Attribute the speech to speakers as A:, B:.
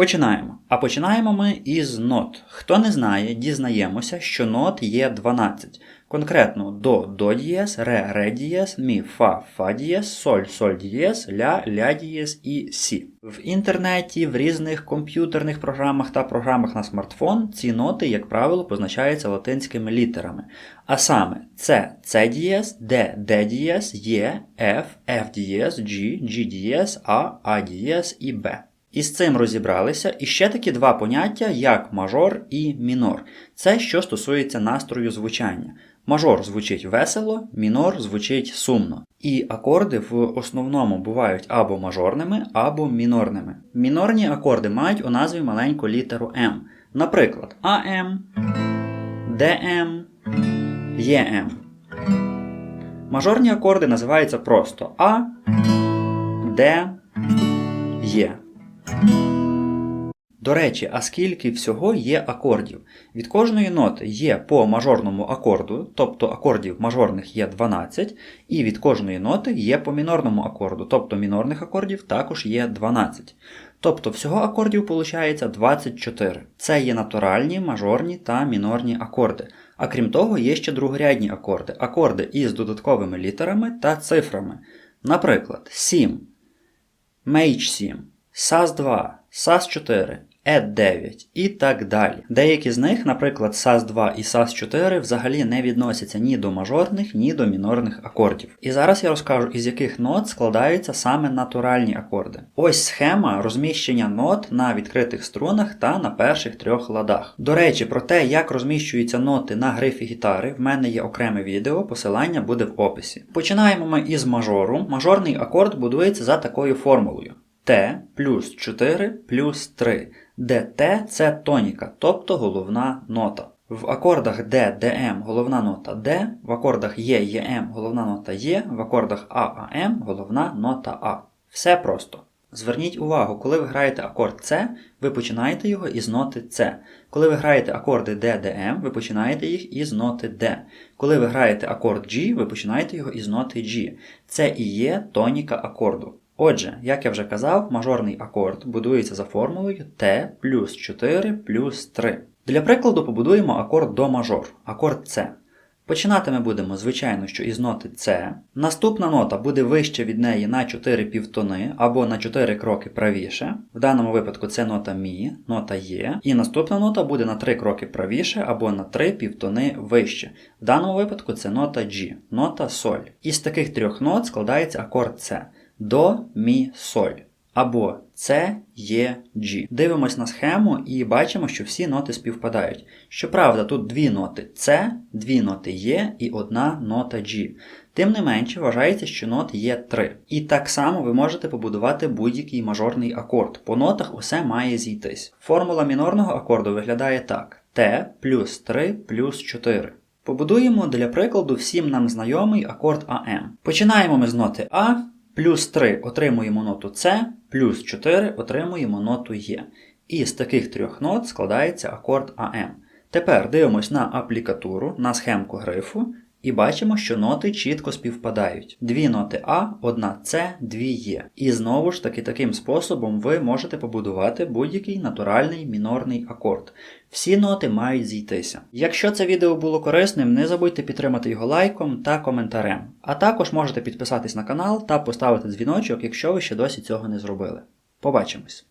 A: Починаємо. А починаємо ми із нот. Хто не знає, дізнаємося, що нот є 12. Конкретно до до дієс, ре ре дієс, мі фа фа дієс, соль соль дієс, ля ля дієс і сі. В інтернеті, в різних комп'ютерних програмах та програмах на смартфон ці ноти, як правило, позначаються латинськими літерами. А саме С С дієс, Д Д дієс, Є, Ф Ф дієс, G G дієс, А А дієс і Б. І з цим розібралися. І ще такі два поняття, як мажор і мінор. Це що стосується настрою звучання. Мажор звучить весело, мінор звучить сумно. І акорди в основному бувають або мажорними, або мінорними. Мінорні акорди мають у назві маленьку літеру М. Наприклад, АМ, ДМ, ЄМ. Мажорні акорди називаються просто А, Д, Є. До речі, а скільки всього є акордів? Від кожної ноти є по мажорному акорду, тобто акордів мажорних є 12, і від кожної ноти є по мінорному акорду, тобто мінорних акордів також є 12. Тобто всього акордів виходить 24. Це є натуральні, мажорні та мінорні акорди. А крім того, є ще другорядні акорди, акорди із додатковими літерами та цифрами. Наприклад, 7, Мейдж 7, САС 2, САС 4, ед 9 і так далі. Деякі з них, наприклад, САС 2 і САС 4, взагалі не відносяться ні до мажорних, ні до мінорних акордів. І зараз я розкажу, із яких нот складаються саме натуральні акорди. Ось схема розміщення нот на відкритих струнах та на перших трьох ладах. До речі, про те, як розміщуються ноти на грифі гітари, в мене є окреме відео, посилання буде в описі. Починаємо ми із мажору. Мажорний акорд будується за такою формулою. Т плюс 4 плюс 3, де Т це тоніка, тобто головна нота. В акордах Д, ДМ головна нота Д, в акордах Є, ЄМ головна нота Є, в акордах А, АМ головна нота А. Все просто. Зверніть увагу, коли ви граєте акорд С, ви починаєте його із ноти С. Коли ви граєте акорди Д, ДМ, ви починаєте їх із ноти Д. Коли ви граєте акорд G, ви починаєте його із ноти G. Це і є тоніка акорду. Отже, як я вже казав, мажорний акорд будується за формулою Т плюс 4 плюс 3. Для прикладу побудуємо акорд до мажор, акорд С. Починати ми будемо, звичайно, що із ноти С. Наступна нота буде вище від неї на 4 півтони або на 4 кроки правіше. В даному випадку це нота Мі, нота Є. І наступна нота буде на 3 кроки правіше або на 3 півтони вище. В даному випадку це нота G, нота Соль. Із таких трьох нот складається акорд С. До, Мі, Соль. Або С, Є, G. Дивимось на схему і бачимо, що всі ноти співпадають. Щоправда, тут дві ноти С, дві ноти Є і одна нота G. Тим не менше, вважається, що нот є 3. І так само ви можете побудувати будь-який мажорний акорд. По нотах усе має зійтись. Формула мінорного акорду виглядає так: Т плюс 3 плюс 4. Побудуємо для прикладу всім нам знайомий акорд АМ. Починаємо ми з ноти А. Плюс 3 отримуємо ноту С, плюс 4 отримуємо ноту Е. І з таких трьох нот складається акорд АМ. Тепер дивимось на аплікатуру, на схемку грифу, і бачимо, що ноти чітко співпадають. Дві ноти А, одна С, дві Є. І знову ж таки таким способом ви можете побудувати будь-який натуральний мінорний акорд. Всі ноти мають зійтися. Якщо це відео було корисним, не забудьте підтримати його лайком та коментарем. А також можете підписатись на канал та поставити дзвіночок, якщо ви ще досі цього не зробили. Побачимось!